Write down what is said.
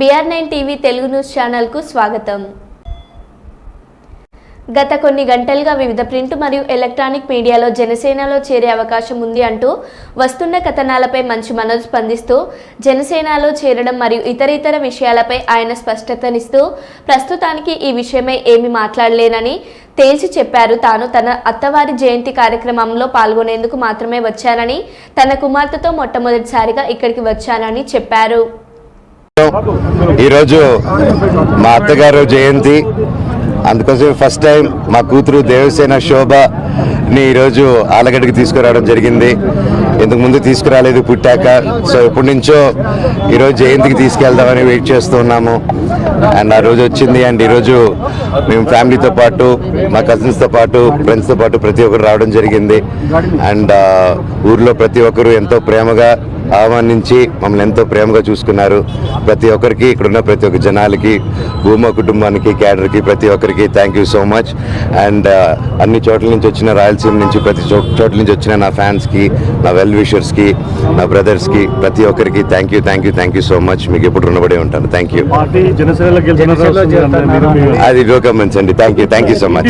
BR nine TV Telugu news స్వాగతం. గత కొన్ని గంటలుగా వివిధ ప్రింట్ మరియు ఎలక్ట్రానిక్ మీడియాలో జనసేనలో చేరే అవకాశం ఉంది అంటూ వస్తున్న కథనాలపై మంచి మనోజ్ స్పందిస్తూ జనసేనలో చేరడం మరియు ఇతర ఇతర విషయాలపై ఆయన స్పష్టతనిస్తూ ప్రస్తుతానికి ఈ విషయమై ఏమీ మాట్లాడలేనని తేల్చి చెప్పారు. తాను తన అత్తవారి జయంతి కార్యక్రమంలో పాల్గొనేందుకు మాత్రమే వచ్చానని తన కుమార్తెతో మొట్టమొదటిసారిగా ఇక్కడికి వచ్చానని చెప్పారు. ఈరోజు మా అత్తగారు జయంతి. అందుకోసం ఫస్ట్ టైం మా కూతురు దేవసేన శోభని ఈరోజు ఆలగడ్డకి తీసుకురావడం జరిగింది. ఇంతకు ముందు తీసుకురాలేదు పుట్టాక. సో ఎప్పటి నుంచో ఈరోజు జయంతికి తీసుకెళ్దామని వెయిట్ చేస్తూ ఉన్నాము అండ్ ఆ రోజు వచ్చింది. అండ్ ఈరోజు మేము ఫ్యామిలీతో పాటు మా కజిన్స్తో పాటు ఫ్రెండ్స్తో పాటు ప్రతి ఒక్కరు రావడం జరిగింది. అండ్ ఊర్లో ప్రతి ఒక్కరు ఎంతో ప్రేమగా ఆహ్వానించి మమ్మల్ని ఎంతో ప్రేమగా చూసుకున్నారు. ప్రతి ఒక్కరికి ఇక్కడున్న ప్రతి ఒక్క జనాలకి భూమా కుటుంబానికి క్యాడర్కి ప్రతి ఒక్కరికి thank you so much and అన్ని చోట్ల నుంచి వచ్చిన రాయలసీమ నుంచి ప్రతి చోట్ల నుంచి వచ్చిన నా ఫ్యాన్స్కి నా వెల్ విషర్స్కి నా బ్రదర్స్కి ప్రతి ఒక్కరికి thank you thank you thank you so much మీకు ఎప్పుడు రుణపడి ఉంటాను. థ్యాంక్ యూ అది గోకమెంట్స్ అండి. Thank you thank you so much